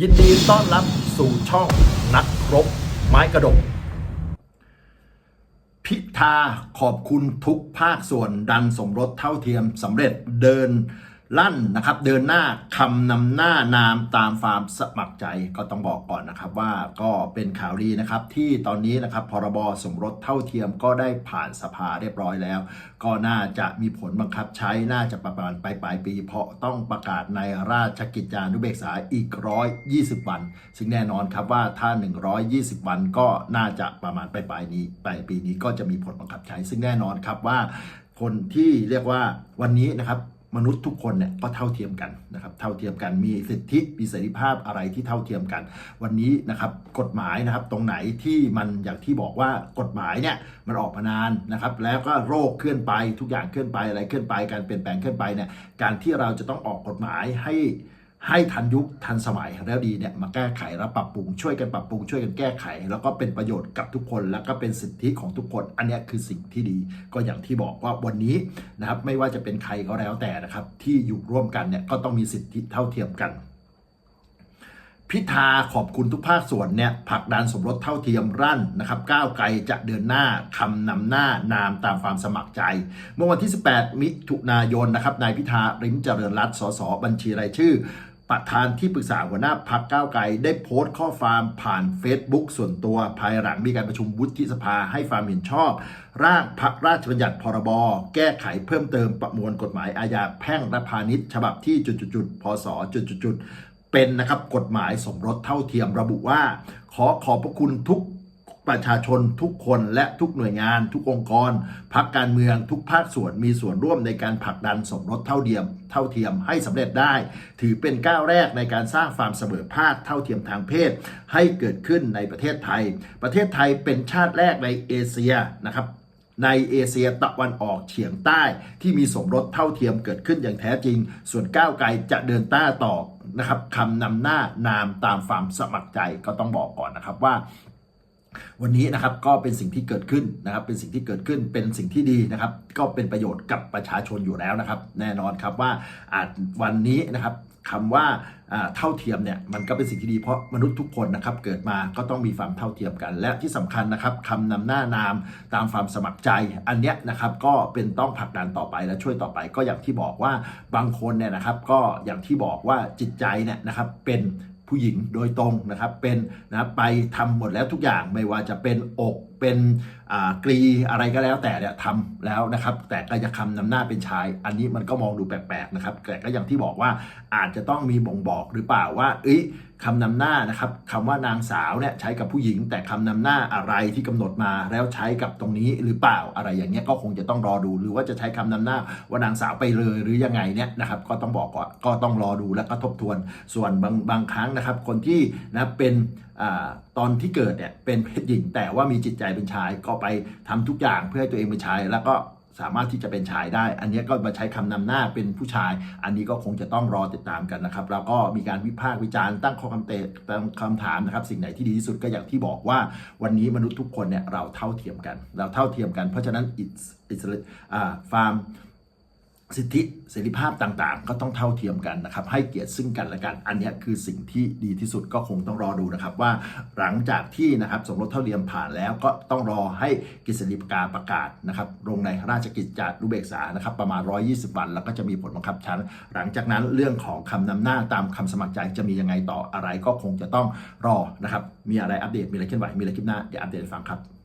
ยินดีต้อนรับสู่ช่องนักรบไม้กระดก พิธาขอบคุณทุกภาคส่วนดันสมรสเท่าเทียมสำเร็จเดิน ลั่นนะครับเดินหน้าคำนำหน้านามตามฟาร์มสมัครใจก็ต้องบอกก่อนนะครับว่าก็เป็นข่าวดีนะครับที่ตอนนี้นะครับพรบสมรสเท่าเทียมก็ได้ผ่านสภาเรียบร้อยแล้ว ก็น่าจะมีผลบังคับใช้น่าจะประมาณปลายปลายปี เพราะต้องประกาศในราชกิจจานุเบกษาอีก 120 วัน ซึ่งแน่นอนครับว่าถ้า 120 วันก็น่าจะประมาณปลายปลายนี้ปลายปีนี้ก็จะมีผลบังคับใช้ ซึ่งแน่นอนครับว่าคนที่เรียกว่าวันนี้นะครับ มนุษย์ทุกคนเนี่ยก็เท่าเทียมกันนะครับเท่าเทียมกันมีสิทธิมีเสรีภาพอะไรที่เท่าเทียมกัน วันนี้นะครับกฎหมายนะครับตรงไหนที่มันอย่างที่บอกว่ากฎหมายเนี่ยมันออกมานานนะครับแล้วก็โรคเคลื่อนไปทุกอย่างเคลื่อนไปอะไรเคลื่อนไปการเปลี่ยนแปลงเคลื่อนไปเนี่ยการที่เราจะต้องออกกฎหมายให้ ให้ทันยุคทันสมัยแล้วดีเนี่ยมาแก้ไขและปรับปรุงช่วยกันปรับปรุงช่วยกันแก้ไข แล้วก็เป็นประโยชน์กับทุกคน แล้วก็เป็นสิทธิของทุกคน อันนี้คือสิ่งที่ดี ก็อย่างที่บอกว่าวันนี้นะครับไม่ว่าจะเป็นใครก็แล้วแต่นะครับ ที่อยู่ร่วมกันเนี่ยก็ต้องมีสิทธิเท่าเทียมกันพิธาขอบคุณทุกภาคส่วนเนี่ยผลักดันสมรสเท่าเทียมรั่นนะครับก้าวไกลจะเดินหน้าคำนำหน้านามตามความสมัครใจ เมื่อวันที่ 18 มิถุนายนนะครับนายพิธาริมเจริญรัตน์สสบัญชีรายชื่อ ประธานที่ปรึกษาหัวหน้าพักก้าวไกล ได้โพสต์ข้อความผ่าน Facebook ส่วนตัวภายหลังมีการประชุมวุฒิสภาให้ความเห็นชอบ ร่างพระราชบัญญัติพรบแก้ไขเพิ่มเติมประมวลกฎหมายอาญาแพ่งและพาณิชย์ ฉบับที่จุดๆพศจุดๆๆเป็นนะครับกฎหมายสมรสเท่าเทียมระบุว่า ขอขอบพระคุณทุก ประชาชนทุกคนและทุกหน่วยงาน ทุกองค์กรพักการเมืองทุกภาคส่วนมีส่วนร่วมในการผลักดันสมรสเท่าเทียม เท่าเทียมให้สำเร็จได้ ถือเป็นก้าวแรกในการสร้างความเสมอภาคเท่าเทียมทางเพศ ให้เกิดขึ้นในประเทศไทย ประเทศไทยเป็นชาติแรกในเอเชียนะครับในเอเชียตะวันออกเฉียงใต้ที่มีสมรสเท่าเทียมเกิดขึ้นอย่างแท้จริง ส่วนก้าวไกลจะเดินต้าต่อนะครับคำนำหน้านามตามความสมัครใจก็ต้องบอกก่อนนะครับว่า วันนี้นะครับก็เป็นสิ่งที่เกิดขึ้นนะครับเป็นสิ่งที่เกิดขึ้นเป็นสิ่งที่ดีนะครับ ก็เป็นประโยชน์กับประชาชนอยู่แล้วนะครับ แน่นอนครับว่าอาจวันนี้นะครับคำว่าเท่าเทียมเนี่ยมันก็เป็นสิ่งที่ดีเพราะมนุษย์ทุกคนนะครับเกิดมาก็ต้องมีความเท่าเทียมกัน และที่สำคัญนะครับคำนำหน้านามตามความสมัครใจ อันเนี้ยนะครับก็เป็นต้องผลักดันต่อไปและช่วยต่อไป ก็อย่างที่บอกว่าบางคนเนี่ยนะครับ ก็อย่างที่บอกว่าจิตใจเนี่ยนะครับเป็น ผู้หญิงโดยตรงนะครับเป็นนะไปทำหมดแล้วทุกอย่างไม่ว่าจะเป็นอกเป็นกรีอะไรก็แล้วแต่เนี่ยทำแล้วนะครับ แต่ก็จะคำนำหน้าเป็นชาย อันนี้มันก็มองดูแปลกๆนะครับแต่ก็อย่างที่บอกว่าอาจจะต้องมีบ่งบอกหรือเปล่าว่าเอ้ย คำนำหน้านะครับคำว่านางสาวเนี่ยใช้กับผู้หญิง แต่คำนำหน้าอะไรที่กำหนดมาแล้วใช้กับตรงนี้หรือเปล่าอะไรอย่างเงี้ยก็คงจะต้องรอดู หรือว่าจะใช้คำนำหน้าว่านางสาวไปเลยหรือยังไงเนี่ยนะครับก็ต้องบอกก่อนก็ต้องรอดูแล้วก็ทบทวน ส่วนบางบางครั้งนะครับ คนที่นะเป็นอตอนที่เกิดเนี่ยเป็นเพศหญิง แต่ว่ามีจิตใจเป็นชายก็ไปทำทุกอย่างเพื่อให้ตัวเองเป็นชายแล้วก็ สามารถที่จะเป็นชายได้ อันนี้ก็มาใช้คำนำหน้าเป็นผู้ชาย อันนี้ก็คงจะต้องรอติดตามกันนะครับ แล้วก็มีการวิพากษ์วิจารณ์ตั้งข้อคำเตะตั้งคำถามนะครับ สิ่งไหนที่ดีที่สุดก็อย่างที่บอกว่า วันนี้มนุษย์ทุกคนเนี่ยเราเท่าเทียมกัน เราเท่าเทียมกัน เพราะฉะนั้นอิสอิสอ่าฟาร์ม สิทธิเสรีภาพต่างๆ ก็ต้องเท่าเทียมกันนะครับ ให้เกียรติซึ่งกันและกัน อันนี้คือสิ่งที่ดีที่สุดก็คงต้องรอดูนะครับว่าหลังจากที่นะครับสมรสเท่าเทียมผ่านแล้วก็ต้องรอให้กฤษฎีกาประกาศนะครับลงในราชกิจจานุเบกษานะครับประมาณ 120 วัน แล้วก็จะมีผลบังคับใช้หลังจากนั้นเรื่องของคำนำหน้าตามคำสมัครใจจะมียังไงต่ออะไรก็คงจะต้องรอนะครับมีอะไรอัปเดตมีอะไรเคลื่อนไหวมีอะไรคลิปหน้าเดี๋ยวอัปเดตฟังครับ